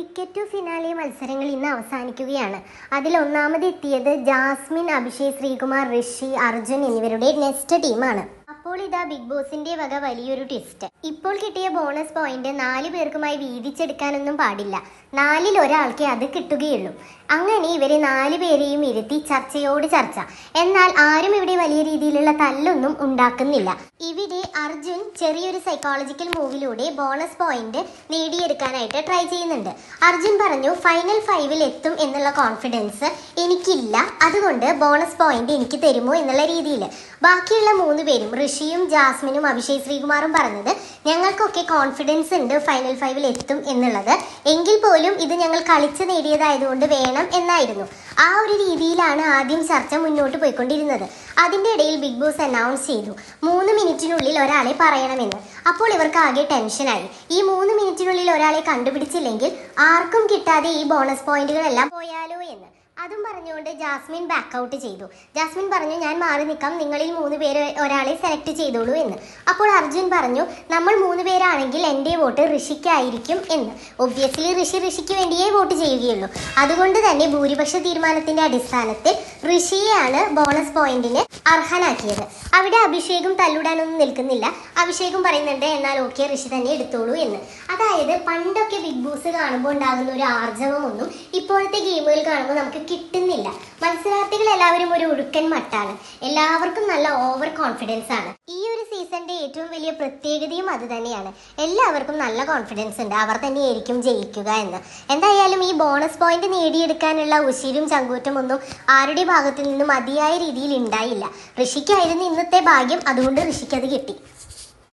Ticket to finale മത്സരങ്ങൾ ഇന്ന് അവസാനിക്കുകയാണ്. അതിൽ ഒന്നാമതെത്തിയത് ജാസ്മിൻ അഭിഷേക് ശ്രീകുമാർ ഋഷി അർജുൻ എന്നിവരുടെ നെക്സ്റ്റ് ടീമാണ്. അപ്പോൾ ഇതാ ബിഗ് ബോസിന്റെ വക വലിയൊരു ട്വിസ്റ്റ് ഇപ്പോൾ കിട്ടിയ ബോണസ് പോയിന്റ് നാല് പേർക്കുമായി വീതിച്ചെടുക്കാനൊന്നും പാടില്ല. നാലിൽ ഒരാൾക്കേ അത് കിട്ടുകയുള്ളൂ. അങ്ങനെ ഇവരെ നാല് പേരെയും ഇരുത്തി ചർച്ചയോട് ചർച്ച. എന്നാൽ ആരും ഇവിടെ വലിയ രീതിയിലുള്ള തല്ലൊന്നും ഉണ്ടാക്കുന്നില്ല. ഇവിടെ അർജുൻ ചെറിയൊരു സൈക്കോളജിക്കൽ മൂവിലൂടെ ബോണസ് പോയിന്റ് നേടിയെടുക്കാനായിട്ട് ട്രൈ ചെയ്യുന്നുണ്ട്. അർജുൻ പറഞ്ഞു ഫൈനൽ ഫൈവിൽ എത്തും എന്നുള്ള കോൺഫിഡൻസ് എനിക്കില്ല. അതുകൊണ്ട് ബോണസ് പോയിന്റ് എനിക്ക് തരുമോ എന്നുള്ള രീതിയിൽ. ബാക്കിയുള്ള മൂന്ന് പേരും ഋഷിയും ജാസ്മിനും അഭിഷേക് ശ്രീകുമാറും പറഞ്ഞത് ഞങ്ങൾക്കൊക്കെ കോൺഫിഡൻസ് ഉണ്ട് ഫൈനൽ ഫൈവിൽ എത്തും എന്നുള്ളത്. എങ്കിൽ പോലും ഇത് ഞങ്ങൾ കളിച്ച് നേടിയതായതുകൊണ്ട് വേണം എന്നായിരുന്നു. ആ ഒരു രീതിയിലാണ് ആദ്യം ചർച്ച മുന്നോട്ട് പോയിക്കൊണ്ടിരുന്നത്. അതിന്റെ ഇടയിൽ ബിഗ് ബോസ് അനൗൺസ് ചെയ്തു. മൂന്ന് മിനിറ്റിനുള്ളിൽ ഒരാളെ പറയണമെന്ന്. അപ്പോൾ ഇവർക്ക് ആകെ ടെൻഷനായി ഈ മൂന്ന് മിനിറ്റിനുള്ളിൽ ഒരാളെ കണ്ടുപിടിച്ചില്ലെങ്കിൽ ആർക്കും കിട്ടാതെ ഈ ബോണസ് പോയിന്റുകളെല്ലാം പോയാലോ എന്ന്. അതും പറഞ്ഞുകൊണ്ട് ജാസ്മിൻ ബാക്ക് ഔട്ട് ചെയ്തു. ജാസ്മിൻ പറഞ്ഞു ഞാൻ മാറി നിൽക്കാം. നിങ്ങളിൽ മൂന്ന് പേര് ഒരാളെ സെലക്ട് ചെയ്തോളൂ എന്ന്. അപ്പോൾ അർജുൻ പറഞ്ഞു നമ്മൾ മൂന്ന് പേരാണെങ്കിൽ എന്റെ വോട്ട് ഋഷിക്കായിരിക്കും എന്ന്. ഒബ്വിയസ്ലി ഋഷി ഋഷിക്ക് വേണ്ടിയേ വോട്ട് ചെയ്യുകയുള്ളൂ. അതുകൊണ്ട് തന്നെ ഭൂരിപക്ഷ തീരുമാനത്തിന്റെ അടിസ്ഥാനത്തിൽ ഋഷിയെയാണ് ബോണസ് പോയിന്റിന് അർഹനാക്കിയത്. അവിടെ അഭിഷേകും തല്ലുടാനൊന്നും നിൽക്കുന്നില്ല. അഭിഷേകും പറയുന്നുണ്ട് എന്നാൽ ഓക്കെ ഋഷി തന്നെ എടുത്തോളൂ എന്ന്. അതായത് പണ്ടൊക്കെ ബിഗ് ബോസ് കാണുമ്പോൾ ഉണ്ടാകുന്ന ഒരു ആർജവമൊന്നും ഇപ്പോഴത്തെ ഗെയിമുകൾ കാണുമ്പോൾ നമുക്ക് കിട്ടുന്നില്ല. മത്സരാർത്ഥികൾ എല്ലാവരും ഒരു ഒഴുക്കൻ മട്ടാണ്. എല്ലാവർക്കും നല്ല ഓവർ കോൺഫിഡൻസ് ആണ്. ഈ ഒരു സീസണിന്റെ ഏറ്റവും വലിയ പ്രത്യേകതയും അത് തന്നെയാണ്. എല്ലാവർക്കും നല്ല കോൺഫിഡൻസ് ഉണ്ട്. അവർ തന്നെയായിരിക്കും ജയിക്കുക എന്ന്. എന്തായാലും ഈ ബോണസ് പോയിന്റ് നേടിയെടുക്കാനുള്ള ഉശിരും ചങ്കൂറ്റം ഒന്നും ആരുടെ ഭാഗത്തു നിന്നും മതിയായ രീതിയിൽ ഉണ്ടായില്ല. ഋഷിക്കായിരുന്നു ഇന്നത്തെ ഭാഗ്യം. അതുകൊണ്ട് ഋഷിക്ക് അത് കിട്ടി.